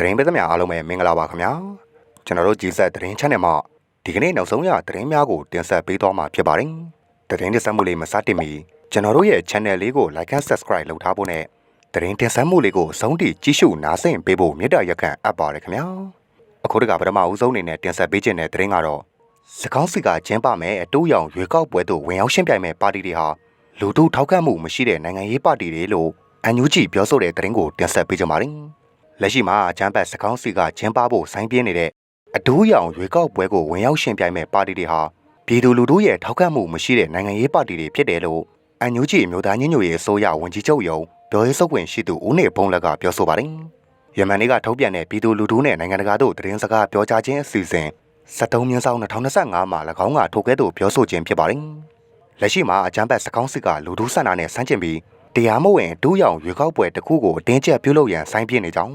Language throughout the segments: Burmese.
သတင်းပေးသမျှအားလုံးပဲမင်္ဂလာပါခင်ဗျာကျွန်တော်တို့ကြည်ဆက်သတင်း channel မှာဒီကနေ့နောက်ဆုံးရသတင်းများကိုတင်ဆက်ပေးသွားမှာဖြစ်ပါတယ်သတင်းတင်ဆက်မှုလေးမစတင်မီကျွန်တော်တို့ရဲ့ channel လေးကို like and subscribe လုပ်ထားဖို့နဲ့သတင်းတင်ဆက်မှုလေးကိုအဆုံးထိကြည့်ရှုနားဆင်ပေးဖို့မေတ္တာရက်ခံအပ်ပါတယ်ခင်ဗျာအခုတကပထမဦးဆုံးအနေနဲ့တင်ဆက်ပေးခြင်းတဲ့သတင်းကတော့စကောင်းစီကကျင်းပမဲ့အတူရောင်ရွေးကောက်ပွဲသို့ဝင်ရောက်ရှင်းပြိုင်မဲ့ပါတီတွေဟာလူထုထောက်ခံမှုမရှိတဲ့နိုင်ငံရေးပါတီတွေလို့အန်ယူဂျီပြောဆိုတဲ့သတင်းကိုတင်ဆက်ပေးကြပါမယ် လက်ရှိမှာအချမ်းဘတ်စကောင်းစီကကျင်းပဖို့ဆိုင်းပြင်းနေတဲ့အတူရောင်ရွေးကောက်ပွဲကိုဝင်ရောက်ရှင်းပြိုင်မဲ့ပါတီတွေဟာပြည်သူလူထုရဲ့ထောက်ခံမှုမရှိတဲ့နိုင်ငံရေးပါတီတွေဖြစ်တယ်လို့အန်ယူဂျီမျိုးသားညညရေးအစိုးရဝန်ကြီးချုပ်ယုံပြောရေးဆိုခွင့်ရှိသူဦးနေဘုံလက်ကပြောဆိုပါတယ်ယမန်နေ့ကထုတ်ပြန်တဲ့ပြည်သူလူထုနဲ့နိုင်ငံတကာတို့သတင်းစကားပြောကြားခြင်းအစီအစဉ်73မြင်းဆောင်2025မှာ၎င်းကထုတ်ခဲ့သူပြောဆိုခြင်းဖြစ်ပါတယ်။လက်ရှိမှာအကြမ်းဖက်စကောင်းစစ်ကလူထုဆန္ဒနဲ့ဆန့်ကျင်ပြီးတရားမဝင်ဒူးရောင်ရွေကောက်ပွဲတစ်ခုကိုအတင်းကျပ်ပြုလုပ်ရန်ဆိုင်းပြနေကြောင်း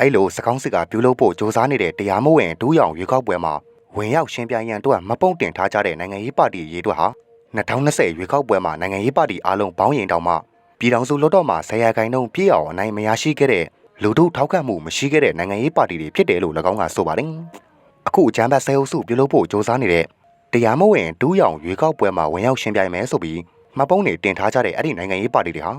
အဲ့လိုစကောင်းစစ်ကပြုလုပ်ဖို့စ조사နေတဲ့တရားမဝင်ဒူးရောင်ရွေကောက်ပွဲမှာဝင်ရောက်ရှင်းပြရန်အတွက်မပုံတင်ထားကြတဲ့နိုင်ငံရေးပါတီရေးအတွက်ဟာ2020ရွေကောက်ပွဲမှာနိုင်ငံရေးပါတီအားလုံးပေါင်းရင်တောင်မှပြည်ထောင်စုလွှတ်တော်မှာဆရာခိုင်နှုန်းပြည့်အောင်အနိုင်မရရှိခဲ့တဲ့လူထုထောက်ခံမှုမရှိခဲ့တဲ့နိုင်ငံရေးပါတီတွေဖြစ်တယ်လို့၎င်းကဆိုပါတယ်။အခုအကြမ်းဖက်ဆဲအုပ်စုပြုလုပ်ဖို့စ조사နေတဲ့တရားမဝင်ဒူးရောင်ရွေကောက်ပွဲမှာဝင်ရောက်ရှင်းပြမယ်ဆိုပြီးမပုံးနေတင်ထားကြတဲ့အဲ့ဒီနိုင်ငံရေးပါတီတွေဟာ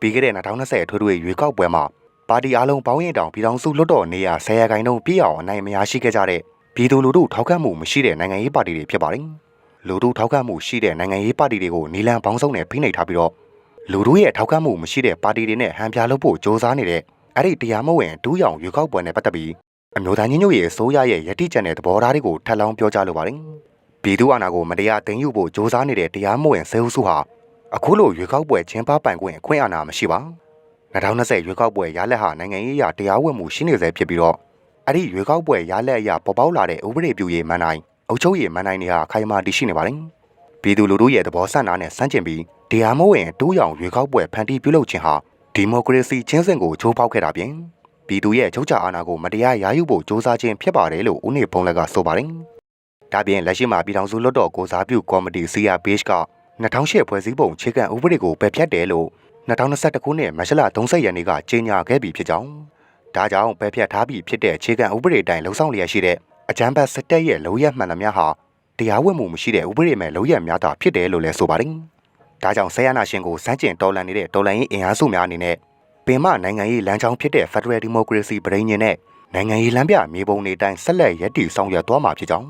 ပြီးခဲ့တဲ့2020ထွေထွေရွေကောက်ပွဲမှာ ပါတီအားလုံးပေါင်းရင်တောင်ပြည်ထောင်စုလွှတ်တော်နေရာဆယ်ရာခိုင်နှုန်းပြည့်အောင်အနိုင်မရရှိခဲ့ကြတဲ့ပြည်သူလူထုထောက်ခံမှုမရှိတဲ့နိုင်ငံရေးပါတီတွေဖြစ်ပါတယ်။လူထုထောက်ခံမှုရှိတဲ့နိုင်ငံရေးပါတီတွေကိုနီလန်ပေါင်းစုံနဲ့ဖိနှိပ်ထားပြီးတော့လူထုရဲ့ထောက်ခံမှုမရှိတဲ့ပါတီတွေနဲ့ဟန်ပြလုပ်ဖို့ကြိုးစားနေတဲ့အဲ့ဒီတရားမဝင်ဒူးရောင်ရွေးကောက်ပွဲနဲ့ပတ်သက်ပြီးအမျိုးသားညီညွတ်ရေးအစိုးရရဲ့ယတိကျန်တဲ့သဘောထားတွေကိုထပ်လောင်းပြောကြားလိုပါတယ်။ပြည်သူအာဏာကိုမတရားသိမ်းယူဖို့ကြိုးစားနေတဲ့တရားမဝင်စေအုပ်စုဟာအခုလိုရွေးကောက်ပွဲကျင်းပပိုင်ခွင့်အခွင့်အာဏာမရှိပါဘူး။ 2020ရွေကောက်ပွဲရလက်ဟာနိုင်ငံရေးအရာတရားဝင်မှုရှိနေစေဖြစ်ပြီးတော့အဲ့ဒီရွေကောက်ပွဲရလက်အရာပေါ်ပေါက်လာတဲ့ဥပဒေပြုရေးမန်တိုင်းအုပ်ချုပ်ရေးမန်တိုင်းတွေဟာခိုင်မာတည်ရှိနေပါတယ်ပြည်သူလူထုရဲ့သဘောဆန္ဒနဲ့စန့်ကျင်ပြီးတရားမဝင်တူးရောင်ရွေကောက်ပွဲဖန်တီးပြုလုပ်ခြင်းဟာဒီမိုကရေစီချင်းစဉ်ကိုချိုးဖောက်ခဲ့တာပြင်ပြည်သူရဲ့ချုပ်ချာအာဏာကိုမတရားရာယူဖို့စ조사ခြင်းဖြစ်ပါတယ်လို့ဦးနေဖုံးလက်ကဆိုပါတယ်။ဒါပြင်လက်ရှိမှာပြည်ထောင်စုလွှတ်တော်ကိုစားပြုကော်မတီ CRPH က2008ဖွဲ့စည်းပုံခြေကံဥပဒေကိုပယ်ဖျက်တယ်လို့ 2021ခုနှစ်မတ်လ30ရက်နေ့ကကြေညာခဲ့ပြီးဖြစ်ကြောင်းဒါကြောင့်ပယ်ဖျက်ထားပြီးဖြစ်တဲ့ခြေကံဥပဒေတိုင်းလှုံ့ဆော်လျက်ရှိတဲ့အကြမ်းဖက်စစ်တပ်ရဲ့လုံရက်မှန်သမျှဟာတရားဝင်မှုမရှိတဲ့ဥပဒေမဲ့လုံရက်များသာဖြစ်တယ်လို့လည်းဆိုပါတယ်။ဒါကြောင့်ဆရာနာရှင်ကိုစန့်ကျင်တော်လှန်နေတဲ့တော်လှန်ရေးအင်အားစုများအနေနဲ့ပင်မနိုင်ငံရေးလမ်းကြောင်းဖြစ်တဲ့ Federal Democracy ပြည်ညင်နဲ့နိုင်ငံရေးလမ်းပြမြေပုံတွေတိုင်းဆက်လက်ရည်တည်ဆောင်ရွက်သွားမှာဖြစ်ကြောင်း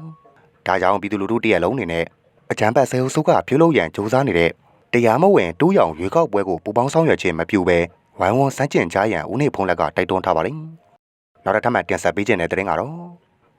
ဒါကြောင့်ပြည်သူလူထုတရက်လုံးအနေနဲ့အကြမ်းဖက်ဆဲအုပ်စုကပြုလုပ်ရန်ကြိုးစားနေတဲ့ တရားမဝင်တူးရောင်ရွေးကောက်ပွဲကိုပူပေါင်းဆောင်ရွက်ခြင်းမပြုဘဲဝိုင်းဝန်းစန့်ကျင်ကြရန်ဦးနေဖုံးလက်ကတိုက်တွန်းထားပါတယ်။နောက်တစ်ထပ်မှတင်ဆက်ပေးခြင်းတဲ့တဲ့ရင်ကတော့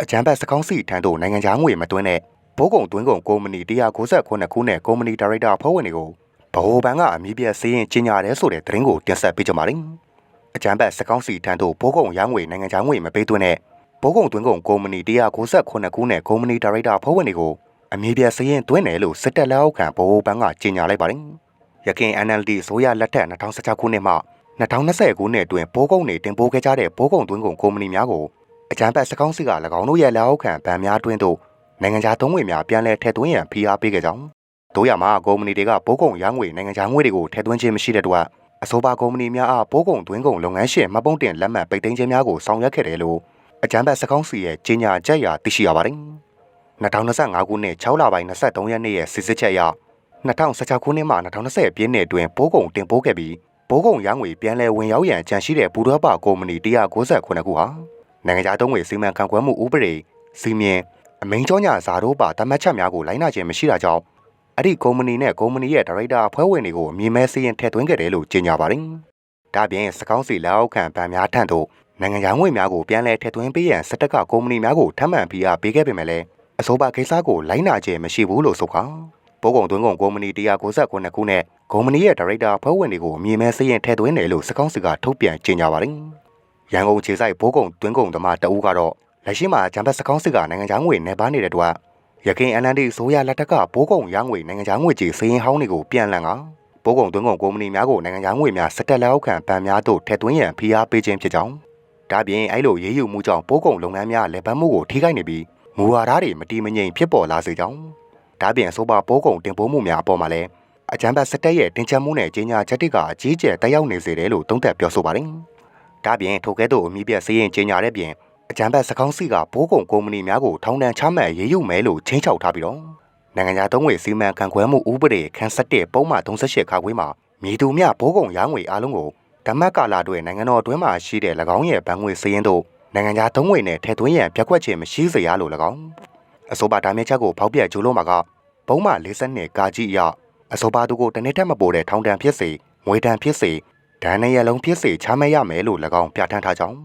အကြမ်းဖက်စကောင်းစီထံသို့နိုင်ငံခြားငွေမသွင်းတဲ့ဘိုးကုံသွင်းကုံကုမ္ပဏီ198ခုနဲ့ကုမ္ပဏီဒါရိုက်တာဖွဲ့ဝင်တွေကိုဗဟိုဘဏ်ကအမည်ပြစည်းရင်ကြီးညာတယ်ဆိုတဲ့သတင်းကိုတင်ဆက်ပေးကြပါမယ်။အကြမ်းဖက်စကောင်းစီထံသို့ဘိုးကုံရောင်းငွေနိုင်ငံခြားငွေမပေးသွင်းတဲ့ဘိုးကုံသွင်းကုံကုမ္ပဏီ198ခုနဲ့ကုမ္ပဏီဒါရိုက်တာဖွဲ့ဝင်တွေကို အမည်ပြစရင်သွင်းတယ်လို့စစ်တပ်လက်အောက်ခံဗဟိုဘဏ်ကကြေညာလိုက်ပါတယ်။ရခိုင် NLD ဆိုရလက်ထက်2016ခုနှစ်မှ2020ခုနှစ်အတွင်းပိုးကုန်းနေတင်ပိုးခဲ့ကြတဲ့ပိုးကုန်းသွင်းကုန်ကုမ္ပဏီများကိုအကြမ်းဖက်စကောင်းစီက၎င်းတို့ရဲ့လက်အောက်ခံဗန်များတွင်းသို့နိုင်ငံခြားသုံးငွေများပြန်လည်ထည့်သွင်းရန်ဖိအားပေးခဲ့ကြောင်းတို့ရမှာကုမ္ပဏီတွေကပိုးကုန်းရငွေနိုင်ငံခြားငွေတွေကိုထည့်သွင်းခြင်းမရှိတဲ့အတွက်အဆိုပါကုမ္ပဏီများအားပိုးကုန်းသွင်းကုန်လုပ်ငန်းရှင်မပုံတင်လက်မှတ်ပိတ်သိမ်းခြင်းများကိုဆောင်ရွက်ခဲ့တယ်လို့အကြမ်းဖက်စကောင်းစီရဲ့ကြေညာချက်အရသိရှိရပါတယ်။ 2025ခုနှစ်6လပိုင်း23ရက်နေ့ရဲ့စစ်စစ်ချက်အရ2016ခုနှစ်မှ2020ပြည့်နှစ်အတွင်းပိုးကုံတင်ပိုးခဲ့ပြီးပိုးကုံရငွေပြန်လည်ဝင်ရောက်ရန်ကြံရှိတဲ့ဘူရောပကုမ္ပဏီ198ခုဟာနိုင်ငံခြားသုံးငွေစီမံခန့်ခွဲမှုဥပဒေစီမင်းအမိန်ကြောညာဇာတို့ပါတမတ်ချက်များကိုလိုက်နာခြင်းမရှိတာကြောင့်အဲ့ဒီကုမ္ပဏီနဲ့ကုမ္ပဏီရဲ့ဒါရိုက်တာအဖွဲ့ဝင်တွေကိုအမည်မဲစရင်ထည့်သွင်းခဲ့တယ်လို့ကြေညာပါတယ်။ဒါပြင်စကောင်းစီလက်အောက်ခံဗန်များထံသို့နိုင်ငံခြားငွေများကိုပြန်လည်ထည့်သွင်းပေးရန်စက်တက်ကကုမ္ပဏီများကိုထပ်မံပြီးအားပေးခဲ့ပေမဲ့လည်း အဆိုပါကိစ္စကိုလိုက်နာခြင်းမရှိဘူးလို့ဆိုခါပိုးကုံသွင်းကုန်ကုမ္ပဏီ198ခုနဲ့ကုမ္ပဏီရဲ့ဒါရိုက်တာဖွဲ့ဝင်တွေကိုအမည်မဲစရင်ထည့်သွင်းတယ်လို့စကောင်းစစ်ကထုတ်ပြန်ကြေညာပါတယ်။ရန်ကုန်ခြေဆိုင်ပိုးကုံသွင်းကုန်သမားတဦးကတော့လက်ရှိမှာဂျမ်ဘတ်စကောင်းစစ်ကနိုင်ငံခြားငွေနေပါနေတဲ့အတွက်ရခိုင် NLD ဆိုရလက်ထက်ကပိုးကုံရငွေနိုင်ငံခြားငွေကြီးစရင်ဟောင်းတွေကိုပြန်လန်ကပိုးကုံသွင်းကုန်ကုမ္ပဏီများကိုနိုင်ငံခြားငွေများစက်တက်လက်အောက်ခံဗန်များတို့ထည့်သွင်းရန်ဖိအားပေးခြင်းဖြစ်ကြောင်းဒါပြင်အဲ့လိုရေးယူမှုကြောင့်ပိုးကုံလုပ်ငန်းများလက်ပတ်မှုကိုထိခိုက်နေပြီး မူဝါဒတွေမတီးမငြိမ်ဖြစ်ပေါ်လာစေကြောင်းဒါပြင်အဆိုပါပိုးကုံတင်ပိုးမှုများအပေါ်မှာလည်းအကြမ်းဖက်စစ်တပ်ရဲ့တင်ချက်မှုနဲ့ကြီးညာချက်တွေကအကြီးကျယ်တက်ရောက်နေစေတယ်လို့သုံးသပ်ပြောဆိုပါတယ်။ဒဒါပြင်ထိုကဲ့သို့အမိပြက်စည်းရင်ကြေညာတဲ့ပြင်အကြံဘက်စကောင်းစီကဘိုးကုံကုမ္ပဏီများကိုထောင်ဒဏ်ချမှတ်ရေးယူမယ်လို့ချင်းချောက်ထားပြီးတော့နိုင်ငံခြားသုံးငွေစီမံခန့်ခွဲမှုဥပဒေခန်း7ပုံမှန်38ခါခွေးမှာမြေသူမြဘိုးကုံရောင်းငွေအလုံးကိုဓမ္မကာလာတွေနိုင်ငံတော်အတွင်းမှာရှိတဲ့၎င်းရဲ့ဗန်ငွေစည်းရင်တို့ နိုင်ငံခြားသုံးငွေနဲ့ထည့်သွင်းရန်ပြက်ကွက်ခြင်းမရှိစေရလို့၎င်းအဆိုပါဒါမြချက်ကိုဖောက်ပြကြိုးလို့မှာကဘုံမှ42ကာကြီးအရအဆိုပါသူကိုတနေ့တက်မပိုတဲ့ထောင်ဒဏ်ဖြစ်စေငွေဒဏ်ဖြစ်စေဒဏ်နဲ့ရလုံးဖြစ်စေချမှတ်ရမယ်လို့၎င်းပြဋ္ဌာန်းထားကြောင်း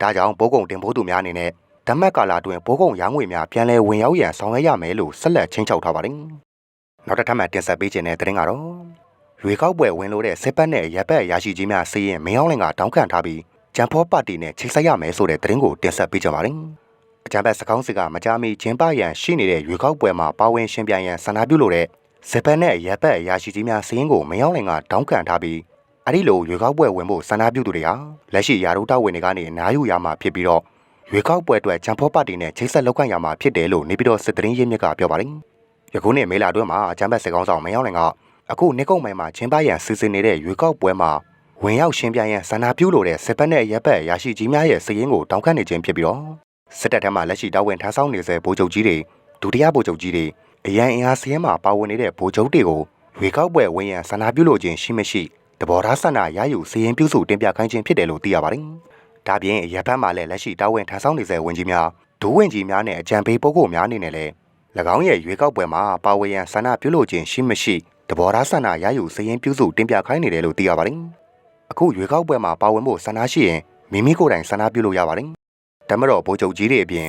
ဒါကြောင့်ဘိုးကုံတင်ဖို့သူများအနေနဲ့ဓမ္မကာလာတွင်ဘိုးကုံရောင်းငွေများပြန်လည်ဝင်ရောက်ရန်ဆောင်ရွက်ရမယ်လို့ဆက်လက်ချင်းချောက်ထားပါတယ်နောက်တစ်ထပ်မှတင်ဆက်ပေးခြင်းတဲ့သတင်းကတော့ရွေကောက်ပွဲဝင်လို့တဲ့စစ်ပတ်နဲ့ရပ်ပတ်ရရှိကြီးများစီးရင်မင်းအောင်လင်ကတောင်းခံထားပြီး ဂျမ်ဖောပါတီနဲ့ချိတ်ဆက်ရမယ်ဆိုတဲ့သတင်းကိုတင်ဆက်ပေးကြပါတယ်အကြံဘက်စကောင်းစီကမကြမီကျင်းပရန်ရှိနေတဲ့ရွေကောက်ပွဲမှာပါဝင်ရှင်ပြိုင်ရန်ဆန္ဒပြုလို့တဲ့စစ်ပတ်နဲ့ရပ်ပတ်ရရှိကြီးများစီးရင်ကိုမင်းအောင်လင်ကတောင်းခံထားပြီးအဲ့ဒီလိုရွေကောက်ပွဲဝင်ဖို့ဆန္ဒပြုသူတွေဟာလက်ရှိယာရုတောက်ဝင်တွေကနေအနားယူရမှာဖြစ်ပြီးတော့ရွေကောက်ပွဲအတွက်ဂျမ်ဖောပါတီနဲ့ချိတ်ဆက်လောက်ကန်ရမှာဖြစ်တယ်လို့နေပြည်တော်စစ်တရင်ရင်းမြစ်ကပြောပါတယ်ယခုနှစ်မေလအတွင်းမှာဂျမ်ဘက်စစ်ကောင်းဆောင်မင်းအောင်လင်ကအခုနေကုန်းမိုင်မှာကျင်းပရန်စီစဉ်နေတဲ့ရွေကောက်ပွဲမှာ ဝင်ရောက်ရှင်းပြရန်ဆန္ဒပြုလို့တဲ့စစ်ပတ်နဲ့ရပ်ပတ်ရရှိကြီးများရဲ့စည်ရင်းကိုတောင်းခံနေခြင်းဖြစ်ပြီးတော့စစ်တပ်ထက်မှလက်ရှိတာဝန်ထမ်းဆောင်နေဆဲဗိုလ်ချုပ်ကြီးတွေဒုတိယဗိုလ်ချုပ်ကြီးတွေအရန်အင်အားစည်ရင်းမှာပါဝင်နေတဲ့ဗိုလ်ချုပ်တွေကိုရွေကောက်ပွဲဝင်ရန်ဆန္ဒပြုလို့ခြင်းရှိမရှိတဘောထားဆန္ဒရယူစည်ရင်ပြုစုတင်ပြခိုင်းခြင်းဖြစ်တယ်လို့သိရပါတယ်။ဒါပြင်ရပ်ပတ်မှာလည်းလက်ရှိတာဝန်ထမ်းဆောင်နေဆဲဝင်ကြီးများဒိုးဝင်ကြီးများနဲ့အကြံပေးပုဂ္ဂိုလ်များအနေနဲ့လည်း၎င်းရဲ့ရွေကောက်ပွဲမှာပါဝင်ရန်ဆန္ဒပြုလို့ခြင်းရှိမရှိတဘောထားဆန္ဒရယူစည်ရင်ပြုစုတင်ပြခိုင်းနေတယ်လို့သိရပါတယ်။ အခုရွေကောက်ပွဲမှာပါဝင်ဖို့ဆန္ဒရှိရင်မိမိကိုယ်တိုင်ဆန္ဒပြုလို့ရပါတယ်။တမတော်ဗိုလ်ချုပ်ကြီးတွေအပြင်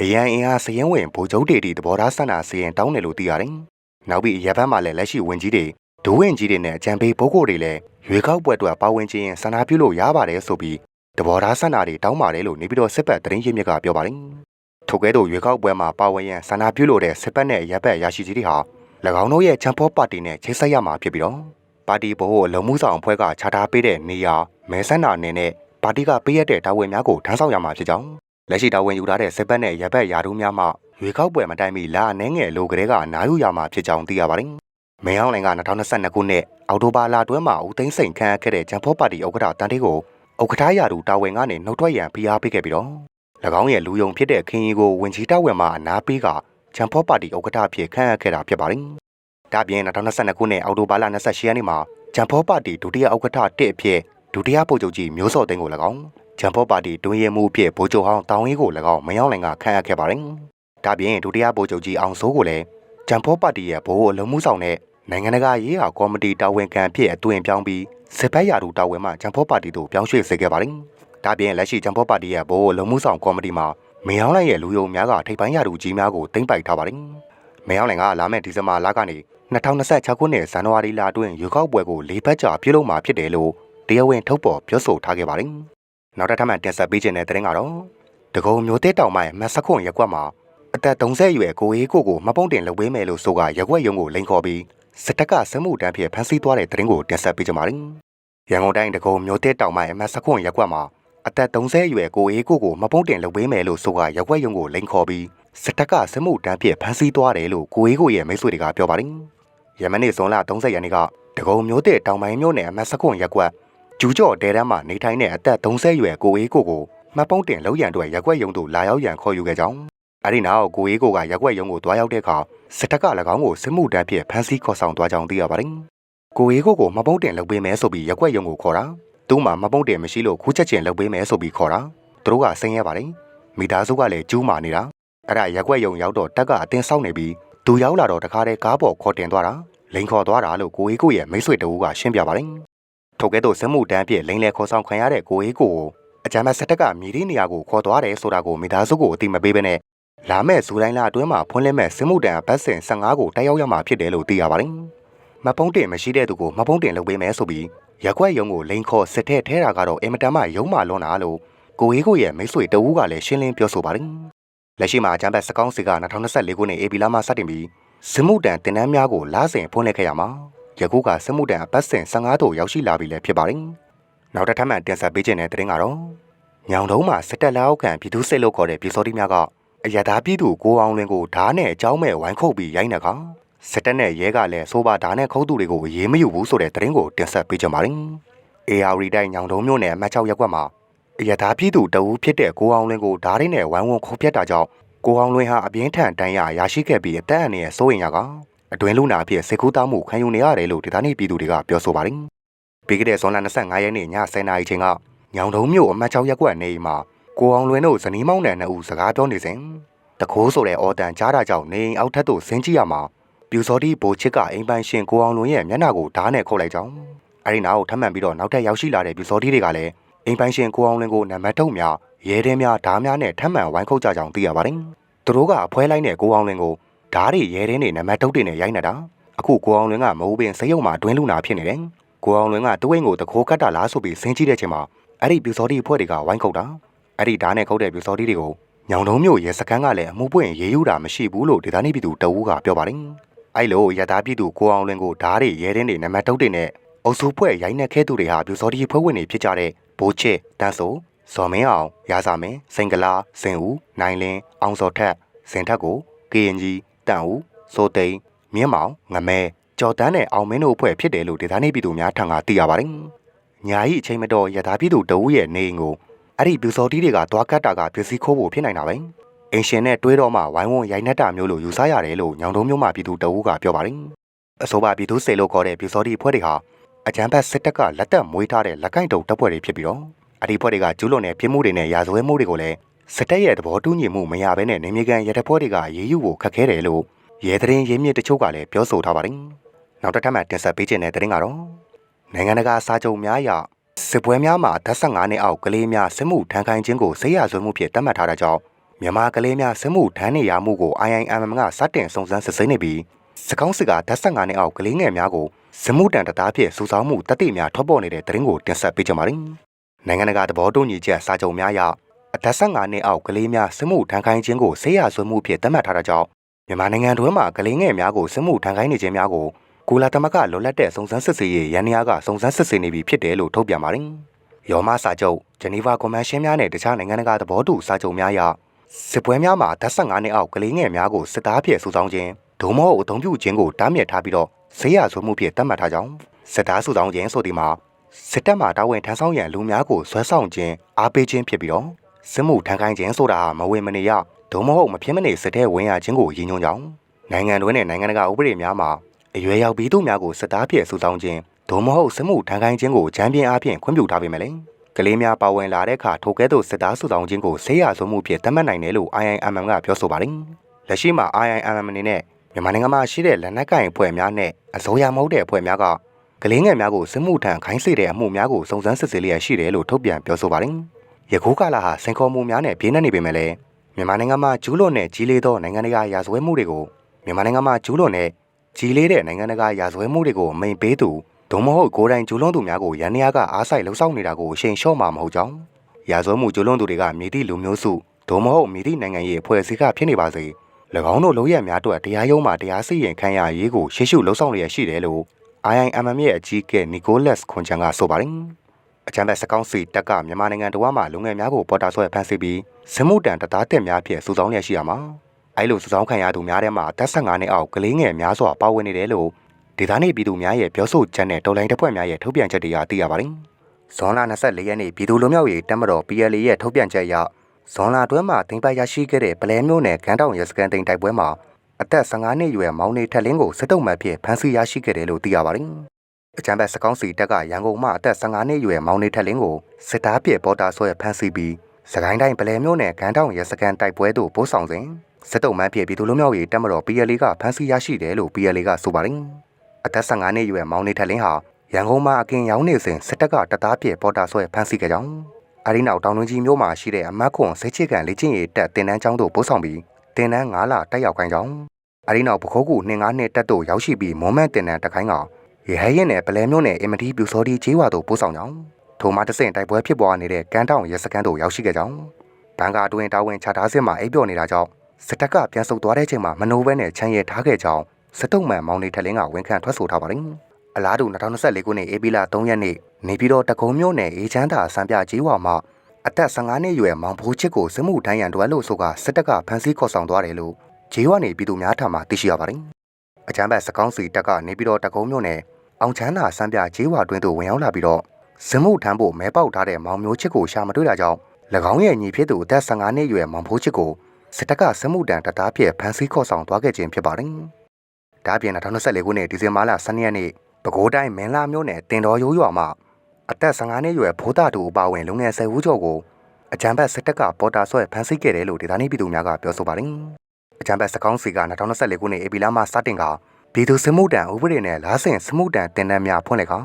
အရန်အင်အားစည်ရင်ဝင်ဗိုလ်ချုပ်တွေဒီတဘောထားဆန္ဒစည်ရင်တောင်းတယ်လို့သိရတယ်။နောက်ပြီးရပ်ပတ်မှာလည်းလက်ရှိဝင်ကြီးတွေဒိုးဝင်ကြီးတွေနဲ့အကြံပေးပုဂ္ဂိုလ်တွေလည်းရွေကောက်ပွဲအတွက်ပါဝင်ခြင်းဆန္ဒပြုလို့ရပါတယ်ဆိုပြီးတဘောထားဆန္ဒတွေတောင်းပါတယ်လို့နေပြီးတော့စစ်ပတ်သတင်းရင်းမြစ်ကပြောပါတယ်။ထို့ကဲ့သို့ရွေကောက်ပွဲမှာပါဝင်ရန်ဆန္ဒပြုလို့တဲ့စစ်ပတ်နဲ့ရပ်ပတ်ရရှိကြီးတွေဟာ၎င်းတို့ရဲ့ချမ်ဖောပါတီနဲ့ချိတ်ဆက်ရမှာဖြစ်ပြီးတော့ ပါတီဘိုးအလုံးမှုဆောင်အဖွဲ့ကခြားထားပေးတဲ့နေရာမဲဆန္ဒအနေနဲ့ပါတီကပေးရတဲ့တာဝန်များကိုထမ်းဆောင်ရမှာဖြစ်ကြောင်းလက်ရှိတာဝန်ယူထားတဲ့စစ်ပတ်နဲ့ရပ်ပတ်ယာတို့များမှရွေကောက်ပွဲမတိုင်မီလာအနေငယ်လိုကလေးကနားယူရမှာဖြစ်ကြောင်းသိရပါတယ်။မင်းအောင်လိုင်က2022ခုနှစ်အောက်တိုဘာလအတွင်းမှာဦးသိန်းစိန်ခန့်ခဲ့တဲ့ဂျမ်ဖောပါတီဥက္ကဋ္ဌတန်တေးကိုဥက္ကဋ္ဌရာထူတာဝန်ကနေနှုတ်ထွက်ရန်ဖိအားပေးခဲ့ပြီးတော့၎င်းရဲ့လူယုံဖြစ်တဲ့ခင်ကြီးကိုဝင်ကြီးတာဝန်မှာအနာပေးကဂျမ်ဖောပါတီဥက္ကဋ္ဌဖြစ်ခန့်အပ်ခဲ့တာဖြစ်ပါတယ်။ ဒါပြင်2022ခုနှစ်အောက်တိုဘာလ28ရက်နေ့မှာဂျမ်ဖောပါတီဒုတိယဥက္ကဋ္ဌတစ်အဖြစ်ဒုတိယဗိုလ်ချုပ်ကြီးမျိုးစောသိန်းကို၎င်းဂျမ်ဖောပါတီတွင်းရဲမှုအဖြစ်ဗိုလ်ချုပ်ဟောင်းတောင်ဝင်းကို၎င်းမယောင်းလိုင်ကခန့်အပ်ခဲ့ပါတယ်။ဒါပြင်ဒုတိယဗိုလ်ချုပ်ကြီးအောင်စိုးကိုလည်းဂျမ်ဖောပါတီရဲ့ဗိုလ်အလုံးမှုဆောင်တဲ့နိုင်ငံတကာရေးရာကော်မတီတာဝန်ခံဖြစ်အသွင်ပြောင်းပြီးစစ်ဘက်ရာထူတာဝန်မှဂျမ်ဖောပါတီသို့ပြောင်းရွှေ့စေခဲ့ပါတယ်။ဒါပြင်လက်ရှိဂျမ်ဖောပါတီရဲ့ဗိုလ်အလုံးမှုဆောင်ကော်မတီမှာမေအောင်လိုင်ရဲ့လူယုံများကထိပ်ပိုင်းရာထူကြီးများကိုတင်ပိုက်ထားပါတယ်။မေအောင်လိုင်ကလာမယ့်ဒီဇင်ဘာလကနေ 2026ခုနှစ်ဇန်နဝါရီလအတွင်းရွေးကောက်ပွဲကိုလေးပတ်ကြာပြုလုပ်မှာဖြစ်တယ်လို့တရားဝင်ထုတ်ပေါ်ပြောဆိုထားခဲ့ပါတယ်။နောက်တစ်ထပ်မှတင်ဆက်ပေးခြင်းတဲ့သတင်းကတော့တကုံမျိုးသေးတောင်မိုင်မက်စခွန်ရက်ကွက်မှာအသက်30အရွယ်ကိုအေးကိုကိုမပုံတင်လုပ်ပေးမယ်လို့ဆိုကရက်ကွက်ရုံကိုလိန်ခေါ်ပြီးစစ်တပ်ကစမှုတန်းဖြင့်ဖမ်းဆီးသွားတဲ့သတင်းကိုတင်ဆက်ပေးကြပါမယ်။ရန်ကုန်တိုင်းတကုံမျိုးသေးတောင်မိုင်မက်စခွန်ရက်ကွက်မှာအသက်30အရွယ်ကိုအေးကိုကိုမပုံတင်လုပ်ပေးမယ်လို့ဆိုကရက်ကွက်ရုံကိုလိန်ခေါ်ပြီးစစ်တပ်ကစမှုတန်းဖြင့်ဖမ်းဆီးသွားတယ်လို့ကိုအေးကိုရဲ့မိတ်ဆွေတွေကပြောပါတယ်။ ယမနေ့ဇွန်လ30ရက်နေ့ကတကုံမျိုးတဲ့တောင်ပိုင်းမြို့နယ်အမတ်စခွန်ရက်ကွက်ကျူးကျော်တဲတန်းမှာနေထိုင်တဲ့အသက်30ရွယ်ကိုအေးကိုကိုမှတ်ပုံးတင်လောက်ရန်အတွက်ရက်ွက်ရုံသို့လာရောက်ရန်ခေါ်ယူခဲ့ကြောင်းအဲဒီနောက်ကိုအေးကိုကရက်ွက်ရုံကိုတွားရောက်တဲ့အခါစစ်တပ်က၎င်းကိုစစ်မှုတန်းဖြင့်ဖမ်းဆီးခေါ်ဆောင်သွားကြောင်းသိရပါတယ်။ကိုအေးကိုကိုမှတ်ပုံးတင်လုပ်ပေးမယ်ဆိုပြီးရက်ွက်ရုံကိုခေါ်တာသူ့မှာမှတ်ပုံးတင်မရှိလို့ခူးချက်ချင်းလုပ်ပေးမယ်ဆိုပြီးခေါ်တာသူတို့ကဆင်းရဲပါတယ်။မိသားစုကလည်းကျူးမာနေတာအဲ့ဒါရက်ွက်ရုံရောက်တော့တက်ကအတင်းဆောက်နေပြီး သူရောက်လာတော့တခါတည်းကားပေါ်ခေါ်တင်သွားတာလိန်ခေါ်သွားတာလို့ကိုအေးကိုရဲ့မိတ်ဆွေတအူးကရှင်းပြပါတယ်။ထို့ကဲ့သို့စမှုတန်းပြည့်လိန်လေခေါ်ဆောင်ခံရတဲ့ကိုအေးကိုကိုအကြမ်းဖက်စစ်တပ်ကမြေဒီနေရာကိုခေါ်သွားတယ်ဆိုတာကိုမိသားစုကိုအသိမပေးဘဲနဲ့လာမဲ့ဇူလိုင်လအတွင်းမှာဖွင့်လှစ်မဲ့စမှုတန်းဘတ်စင်15ကိုတက်ရောက်ရမှာဖြစ်တယ်လို့သိရပါတယ်။မပုံးတင်မရှိတဲ့သူကိုမပုံးတင်လုပ်ပေးမယ်ဆိုပြီးရက်ွက်ရုံကိုလိန်ခေါ်စစ်ထဲထဲတာကတော့အင်မတန်မှရုံမာလွန်တာလို့ကိုအေးကိုရဲ့မိတ်ဆွေတအူးကလည်းရှင်းလင်းပြောဆိုပါတယ်။ လက်ရှိမှာအကြမ်းဖက်စကောင်းစီက2024ခုနှစ်ဧပြီလမှစတင်ပြီးစမှုတန်တင်နန်းများကိုလာစဉ်ဖွင့်လှစ်ခဲ့ရမှာယခုကစမှုတန်အပတ်စဉ်15တို့ရောက်ရှိလာပြီလည်းဖြစ်ပါတယ်။နောက်တစ်ထပ်မှတင်ဆက်ပေးခြင်းတဲ့တင်ကတော့ညောင်တုံးမှာစစ်တပ်လက်အောက်ခံပြည်သူစစ်လို့ခေါ်တဲ့ပြည်စောတိများကအရသာပြည်သူကိုအောင်လင်းကိုဓားနဲ့အကြောင်းမဲ့ဝိုင်းခုတ်ပြီးရိုက်နေခါစစ်တပ်နဲ့ရဲကလည်းဆိုပါဓားနဲ့ခုတ်သူတွေကိုအေးမယူဘူးဆိုတဲ့သတင်းကိုတင်ဆက်ပေးကြပါမယ်။ AR တိုင်းညောင်တုံးမြို့နယ်အမှတ်6ရပ်ကွက်မှာ ရထားပြည်သူတအူးဖြစ်တဲ့ကိုအောင်လင်းကိုဓာတ်ရင်းနဲ့ဝိုင်းဝန်းခုတ်ပြတ်တာကြောင့်ကိုအောင်လင်းဟာအပြင်းထန်တန်းရရရှိခဲ့ပြီးအသက်အန္တရာယ်စိုးရင်ရကအတွင်းလူနာအဖြစ်စိတ်ကူးတောင်းမှုခံယူနေရတယ်လို့ဒေသနေပြည်သူတွေကပြောဆိုပါတယ်။ပြီးခဲ့တဲ့ဇွန်လ25ရက်နေ့ည10:00နာရီချိန်ကညောင်တုံးမြို့အမှတ်6ရပ်ကွက်နေအိမ်မှာကိုအောင်လွင်တို့ဇနီးမောင်နှံနှစ်ဦးစကားပြောနေစဉ်တခိုးဆိုတဲ့အော်တန်ကြားတာကြောင့်နေအိမ်အောက်ထပ်သို့ဆင်းကြည့်ရမှာပြူစော်ဒီဘိုချစ်ကအိမ်ပိုင်ရှင်ကိုအောင်လွင်ရဲ့မျက်နှာကိုဓာတ်နဲ့ခုတ်လိုက်ကြောင်းအဲဒီနောက်ထပ်မံပြီးတော့နောက်ထပ်ရောက်ရှိလာတဲ့ပြူစော်ဒီတွေကလည်း အိမ်ပိုင်ရှင်ကိုအောင်လွင်ကိုနံပါတ်တုံးများရဲတဲများဓာတ်များနဲ့ထပ်မံဝိုင်းခုတ်ကြကြောင်းသိရပါတယ်။သူတို့ကအဖွဲလိုက်တဲ့ကိုအောင်လွင်ကိုဓာတ်တွေရဲတဲနဲ့နံပါတ်တုံးတွေနဲ့ရိုက်နေတာအခုကိုအောင်လွင်ကမဟုတ်ပင်စရုပ်မှာတွင်းလူနာဖြစ်နေတယ်။ကိုအောင်လွင်ကတဝိတ်ကိုတခိုးကတ်တာလားဆိုပြီးဆင်းကြည့်တဲ့ချိန်မှာအဲ့ဒီပြူစော်ဒီအဖွဲ့တွေကဝိုင်းခုတ်တာအဲ့ဒီဓာတ်နဲ့ခုတ်တဲ့ပြူစော်ဒီတွေကိုညောင်တုံးမျိုးရဲစခန်းကလည်းအမှုပွင့်ရေးယူတာမရှိဘူးလို့ဒေသနေပြည်သူတအူးကပြောပါတယ်။အဲ့လိုရသားပြည်သူကိုအောင်လွင်ကိုဓာတ်တွေရဲတင်းတွေနံပါတ်တုတ်တွေနဲ့အုပ်စုဖွဲ့ရိုင်းနှက်ခဲသူတွေဟာပြူစော်ဒီဖွဲ့ဝင်တွေဖြစ်ကြတဲ့ ဘိုးချစ်တန်းဆိုဇော်မင်းအောင်ရာဇာမင်းစိန်ကလာစင်ဦးနိုင်လင်းအောင်စော်ထက်စင်ထက်ကိုကရင်ကြီးတန်ဦးစိုးသိန်းမြင်းမောင်ငမဲကြော်တန်းနဲ့အောင်မင်းတို့အဖွဲ့ဖြစ်တယ်လို့ဒေသနေပြည်သူများထံကသိရပါတယ်။ညာကြီးအချိန်မတော်ရသားပြည်သူတအူးရဲ့နေအိမ်ကိုအဲ့ဒီပြူစော်တီးတွေကသွားကတ်တာကပစ္စည်းခိုးဖို့ဖြစ်နိုင်တာပဲအင်ရှင်နဲ့တွဲတော့မှဝိုင်းဝန်းရိုက်နှက်တာမျိုးလို့ယူဆရတယ်လို့ညောင်တုံးမျိုးမှပြည်သူတအူးကပြောပါတယ်အဆိုပါပြည်သူစေလို့ခေါ်တဲ့ပြူစော်တီအဖွဲ့တွေဟာ အကြမ်းဖက်စစ်တပ်ကလက်တက်မွေးထားတဲ့လက်ကင်တုံတပ်ဖွဲ့တွေဖြစ်ပြီးတော့အဲ့ဒီဖွဲ့တွေကကျူးလွန်တဲ့ပြစ်မှုတွေနဲ့ရာဇဝဲမှုတွေကိုလည်းစစ်တပ်ရဲ့သဘောတူညီမှုမရဘဲနဲ့နေမြေကန်ရဲတပ်ဖွဲ့တွေကရေးယူဖို့ခက်ခဲတယ်လို့ရဲသတင်းရင်းမြစ်တချို့ကလည်းပြောဆိုထားပါတယ်နောက်တစ်ထပ်မှတင်ဆက်ပေးခြင်းတဲ့သတင်းကတော့နိုင်ငံတကာစာချုပ်များအရစစ်ပွဲများမှာဓာတ်15နှစ်အောက်ကလေးများစစ်မှုထမ်းခိုင်းခြင်းကိုဆေးရဆွေးမှုဖြစ်သတ်မှတ်ထားတဲ့ကြောင့်မြန်မာကလေးများစစ်မှုထမ်းနေရမှုကို IIMM ကစတင်စုံစမ်းစစ်ဆေးနေပြီး စကောင်းစစ်ကဓာတ်15နှစ်အောက်ကလေးငယ်များကိုစစ်မှုတန်တသားဖြင့်စုဆောင်းမှုတတိများထွက်ပေါ်နေတဲ့သတင်းကိုတင်ဆက်ပေးကြပါမယ်။နိုင်ငံတကာသဘောတူညီချက်စာချုပ်များအရအသက်15နှစ်အောက်ကလေးများစစ်မှုထမ်းခိုင်းခြင်းကိုဆေးရဆွေးမှုဖြစ်သတ်မှတ်ထားတဲ့ကြောင့်မြန်မာနိုင်ငံတွင်းမှာကလေးငယ်များကိုစစ်မှုထမ်းခိုင်းနေခြင်းများကိုကုလသမဂ္ဂလွတ်လပ်တဲ့စုံစမ်းစစ်ဆေးရေးရန်ရာကစုံစမ်းစစ်ဆေးနေပြီဖြစ်တယ်လို့ထုတ်ပြန်ပါတယ်။ရောမစာချုပ်ဂျနီဗာကွန်ဗင်းရှင်းများနဲ့တခြားနိုင်ငံတကာသဘောတူစာချုပ်များအရစစ်ပွဲများမှာဓာတ်15နှစ်အောက်ကလေးငယ်များကိုစစ်သားဖြစ်စုဆောင်းခြင်း ဒုံမောအုံပြုခြင်းကိုတားမြစ်ထားပြီးတော့ဈေးရဆိုမှုဖြစ်တတ်မှတ်ထားကြောင်းစစ်သားစုဆောင်းခြင်းဆိုဒီမှာစစ်တပ်မှတာဝန်ထမ်းဆောင်ရန်လူများကိုဆွဲဆောင်ခြင်းအားပေးခြင်းဖြစ်ပြီးတော့စစ်မှုထမ်းခိုင်းခြင်းဆိုတာမဝင်မနေရဒုံမဟုတ်မဖြစ်မနေစစ်တဲ့ဝင်ရခြင်းကိုရည်ညွှန်းကြောင်းနိုင်ငံတွင်းနဲ့နိုင်ငံတကာဥပဒေများမှာအရွယ်ရောက်ပြီးသူများကိုစစ်သားဖြစ်စုဆောင်းခြင်းဒုံမဟုတ်စစ်မှုထမ်းခိုင်းခြင်းကိုချမ်းပြင်းအားဖြင့်ခွင့်ပြုထားပေမဲ့လည်းကလေးများပါဝင်လာတဲ့အခါထိုကဲ့သို့စစ်သားစုဆောင်ခြင်းကိုဆေးရဆုံးမှုဖြင့်သတ်မှတ်နိုင်တယ်လို့ IIMM ကပြောဆိုပါတယ်။လက်ရှိမှာ IIMM အနေနဲ့ မြန်မာနိုင်ငံမှာရှိတဲ့လက်နက်ကိုင်အဖွဲ့များနဲ့အစိုးရမဟုတ်တဲ့အဖွဲ့များကကလေးငယ်များကိုစစ်မှုထမ်းခိုင်းစေတဲ့အမှုများကိုစုံစမ်းစစ်ဆေးလျက်ရှိတယ်လို့ထုတ်ပြန်ပြောဆိုပါတယ်။ယခုကာလဟာစင်ခေါ်မှုများနဲ့ပြင်းထန်နေပေမဲ့လည်းမြန်မာနိုင်ငံမှာကျူးလွန်တဲ့ကြီးလေးသောနိုင်ငံတကာရာဇဝဲမှုတွေကိုမြန်မာနိုင်ငံမှာကျူးလွန်တဲ့ကြီးလေးတဲ့နိုင်ငံတကာရာဇဝဲမှုတွေကိုအမိန်ပေးသူဒုံမဟုတ်ကိုယ်တိုင်ကျူးလွန်သူများကိုရန်ရကအားဆိုင်လှုပ်ဆောင်နေတာကိုအရှိန်လျှော့မှာမဟုတ်ကြောင်းရာဇဝမှုကျူးလွန်သူတွေကမြေတိလူမျိုးစုဒုံမဟုတ်မြေတိနိုင်ငံရေးအဖွဲ့အစည်းကဖြစ်နေပါစေ၎ င်းတို့လုံရများအတွက်တရားရုံးမှာတရားစီရင်ခံရရေးကိုရှေ့ရှုလှုပ်ဆောင်ရရှိတယ်လို့ IIMM ရဲ့အကြီးအကဲနီကိုလက်စ်ခွန်ချန်ကဆိုပါတယ်အချမ်းဘက်စကောင်းစီတက်ကမြန်မာနိုင်ငံတော်မှာလူငယ်များကိုပေါ်တာဆွဲဖမ်းဆီးပြီးစမှုတန်တသားတက်များဖြင့်စုဆောင်းရရှိရမှာအဲလိုစုဆောင်းခံရသူများထဲမှာတက်15နှစ်အောက်ကလေးငယ်များစွာပါဝင်နေတယ်လို့ဒေသနေပြည်သူများရဲ့ပြောဆိုချက်နဲ့တော်လိုင်းတပ်ဖွဲ့များရဲ့ထုတ်ပြန်ချက်တွေကသိရပါတယ်။ဇွန်လ24ရက်နေ့ပြည်သူ့လူမျိုးရေးတပ်မတော် PLA ရဲ့ထုတ်ပြန်ချက်အရ ဇွန်လအတွင်းမှာတင်ပိုက်ရရှိခဲ့တဲ့ပလဲမျိုးနယ်ကန်းတောင်ရဲစခန်းတိန်တိုက်ပွဲမှာအသက်15နှစ်အရွယ်မောင်နေထက်လင်းကိုစစ်တုံးမှဖြစ်ဖမ်းဆီးရရှိခဲ့တယ်လို့သိရပါတယ်။အကြံဘက်စကောင်းစီတက်ကရန်ကုန်မှာအသက်15နှစ်အရွယ်မောင်နေထက်လင်းကိုစစ်သားပြေပေါ်တာဆွဲဖမ်းဆီးပြီးစကိုင်းတိုင်းပလဲမျိုးနယ်ကန်းတောင်ရဲစခန်းတိုက်ပွဲသို့ပို့ဆောင်စဉ်စစ်တုံးမှဖြစ်ပြည်သူ့လူမျိုးရေးတပ်မတော် PLA ကဖမ်းဆီးရရှိတယ်လို့ PLA ကဆိုပါတယ်။အသက်15နှစ်အရွယ်မောင်နေထက်လင်းဟာရန်ကုန်မှာအကင်ရောင်းနေစဉ်စစ်တပ်ကတပ်သားပြေပေါ်တာဆွဲဖမ်းဆီးခဲ့ကြောင်း အဲဒီနောက်တောင်တွင်းကြီးမြို့မှာရှိတဲ့အမတ်ခွန်စိတ်ချကန်လေ့ကျင့်ရေးတပ်တင်တန်းကျောင်းသို့ပို့ဆောင်ပြီးတင်တန်း9လတက်ရောက်ခိုင်းကြောင်းအဲဒီနောက်ပခိုးကူ2 5နှစ်တက်သို့ရောက်ရှိပြီးမော်မန်တင်တန်းတက်ခိုင်းကရဟရင်နဲ့ပလဲမြို့နယ်အင်မတီပြူစောဒီချေးဝါသို့ပို့ဆောင်ကြောင်းထိုမှတဆင့်တိုက်ပွဲဖြစ်ပွားနေတဲ့ကန်တောင်ရဲစခန်းသို့ရောက်ရှိခဲ့ကြောင်းဘန်ကာတွင်တာဝန်ချထားစစ်မှာအိပ်ပျော်နေတာကြောင့်စစ်တပ်ကပြန်ဆုတ်သွားတဲ့ချိန်မှာမနိုးဘဲနဲ့ချမ်းရဲထားခဲ့ကြောင်းစစ်တုံးမှန်မောင်နေထက်လင်းကဝန်ခံထွက်ဆိုထားပါတယ်။အလားတူ2024ခုနှစ်ဧပြီလ3ရက်နေ့ နေပြည်တော်တကုံမြို့နယ်အေချမ်းသာစံပြကြီးဝါမှာအသက်15နှစ်အရွယ်မောင်ဖိုးချစ်ကိုစစ်မှုထမ်းရန်တွဲလို့ဆိုကစစ်တပ်ကဖမ်းဆီးခေါ်ဆောင်သွားတယ်လို့ဂျေးဝနေပြည်သူများထံမှသိရှိရပါတယ်။အချမ်းဘက်စကောင်းစီတပ်ကနေပြည်တော်တကုံမြို့နယ်အောင်ချမ်းသာစံပြကြီးဝါတွင်သို့ဝင်ရောက်လာပြီးတော့ဇမှုထမ်းဖို့မဲပေါက်ထားတဲ့မောင်မျိုးချစ်ကိုရှာမတွေ့တာကြောင့်၎င်းရဲ့ညီဖြစ်သူအသက်15နှစ်အရွယ်မောင်ဖိုးချစ်ကိုစစ်တပ်ကဇမှုတန်တပ်သားဖြစ်ဖမ်းဆီးခေါ်ဆောင်သွားခဲ့ခြင်းဖြစ်ပါတယ်။ဒါ့အပြင်2024ခုနှစ်ဒီဇင်ဘာလ12ရက်နေ့ပဲခူးတိုင်းမင်းလာမြို့နယ်တင်တော်ရိုးရွာမှာ အသက်15နှစ်အရွယ်ဖိုးသားတူအပါအဝင်လူငယ်10ဦးကျော်ကိုအကြံဖက်စစ်တပ်ကပေါ်တာဆွဲဖမ်းဆီးခဲ့တယ်လို့ဒေသနေပြည်သူများကပြောဆိုပါတယ်။အကြံဖက်စကောင်းစီက2024ခုနှစ်ဧပြီလမှာစတင်ကပြည်သူစစ်မှုတန်ဥပဒေနဲ့လားဆင်စစ်မှုတန်တင်နန်းများဖွင့်လိုက်ခါ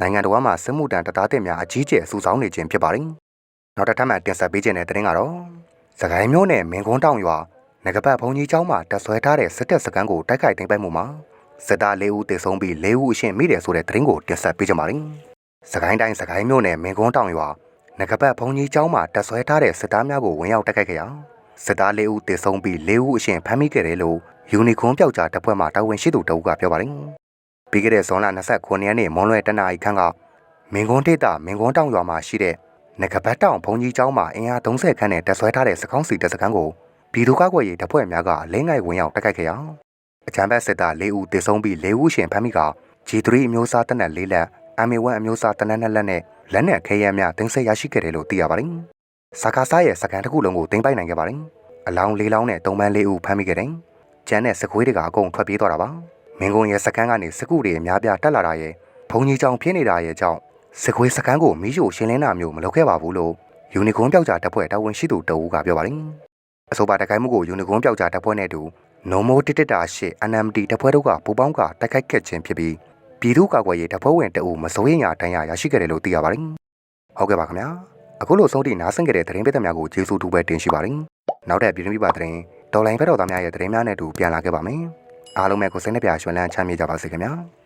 နိုင်ငံတော်မှာစစ်မှုတန်တပ်သားတင်များအကြီးကျယ်အစူဆောင်းနေခြင်းဖြစ်ပါတယ်။နောက်တစ်ထပ်မှတင်ဆက်ပေးခြင်းတဲ့တင်ကတော့စကိုင်းမျိုးနယ်မင်းကုန်းတောင်ရွာငကပတ်ဘုံကြီးကျောင်းမှာတက်ဆွဲထားတဲ့စစ်တပ်စခန်းကိုတိုက်ခိုက်သိမ်းပိုက်မှုမှာစစ်သား၄ဦးသေဆုံးပြီး၄ဦးအရှင်မိတယ်ဆိုတဲ့သတင်းကိုတင်ဆက်ပေးကြပါမယ်။ စကိုင်းတိုင်းစကိုင်းမျိုးနယ်မင်းကုန်းတောင်ရွာငကပတ်ဘုံကြီးကျောင်းမှာတက်ဆွဲထားတဲ့စစ်သားများကိုဝင်ရောက်တိုက်ခိုက်ခဲ့ရာစစ်သား၄ဦးသေဆုံးပြီး၄ဦးအရှင်ဖမ်းမိခဲ့တယ်လို့ယူနီကွန်ပျောက်ကြားတပ်ဖွဲ့မှတာဝန်ရှိသူတအုပ်ကပြောပါတယ်။ပြီးခဲ့တဲ့ဇွန်လ29ရက်နေ့မွန်လွယ်တနအီခန့်ကမင်းကွန်းဒေတာမင်းကွန်းတောင်ရွာမှာရှိတဲ့ငကပတ်တောင်ဘုံကြီးကျောင်းမှာအင်အား30ခန်းနဲ့တက်ဆွဲထားတဲ့စကောင်းစီတပ်စခန်းကိုပြည်သူ့ကာကွယ်ရေးတပ်ဖွဲ့များကအလင်းငိုက်ဝင်ရောက်တိုက်ခိုက်ခဲ့ရာအချမ်းဘတ်စစ်သား၄ဦးသေဆုံးပြီး၄ဦးရှင်ဖမ်းမိက G3 အမျိုးအစားတပ်နက်၄လက် MA1 အမျိုးအစားတပ်နက်၂လက်နဲ့လက်နက်ခဲယမ်းများတင်ဆက်ရရှိခဲ့တယ်လို့သိရပါတယ်။စကားစားရဲ့စကန်တစ်ခုလုံးကိုတင်ပိုက်နိုင်ခဲ့ပါတယ်။အလောင်း၄လောင်းနဲ့၃ပန်း၄ဦးဖမ်းမိခဲ့တယ်။ကျန်တဲ့စကွေးတွေကအကုန်ထွက်ပြေးသွားတာပါ။မင်းကုန်းရဲ့စကန်ကနေစကုတွေအများပြားတက်လာတာရဲ့ဘုံကြီးကြောင်ဖြစ်နေတာရဲ့ကြောင့်စကွေးစကန်ကိုမီးရှို့ရှင်းလင်းတာမျိုးမလုပ်ခဲ့ပါဘူးလို့ယူနီကွန်ပျောက်ကြားတပ်ဖွဲ့တာဝန်ရှိသူတအူးကပြောပါတယ်။အဆိုပါတကိုင်းမှုကိုယူနီကွန်ပျောက်ကြားတပ်ဖွဲ့နဲ့တူနိုမိုတစ်တစ်တာရှိ NMD တပ်ဖွဲ့တို့ကပူပေါင်းကတိုက်ခိုက်ခဲ့ခြင်းဖြစ်ပြီး ပြည်သူ့ကာကွယ်ရေးတပ်ဖွဲ့ဝင်တအူမစိုးရိမ်ရာတန်ရာရရှိခဲ့တယ်လို့သိရပါတယ်။ဟုတ်ကဲ့ပါခင်ဗျာ။အခုလိုဆုံးထိနားဆင်ကြတဲ့သတင်းပေးသက်များကိုကျေးဇူးတူပဲတင်ရှိပါတယ်။နောက်တဲ့ပြည်တွင်းပြည်ပသတင်းဒေါ်လိုင်းဖက်တော်သားများရဲ့သတင်းများနဲ့အတူပြန်လာခဲ့ပါမယ်။အားလုံးပဲကိုစိတ်နှပြရွှင်လန်းချမ်းမြေ့ကြပါစေခင်ဗျာ။